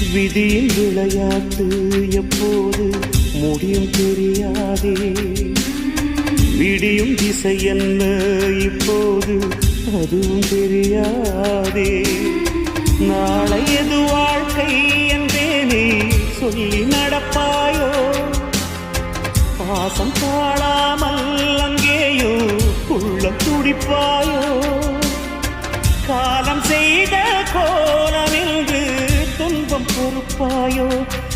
விதியின் விளையாட்டு எப்போது முடியும் தெரியாதே. விடியும் திசை என்ன இப்போது அதுவும் தெரியாதே. நாளை எது வாழ்க்கை என்றேனே சொல்லி நடப்பாயோ? பாசம் தாழாமல் அங்கேயோ உள்ளம் துடிப்பாயோ? காலம் செய்த for you.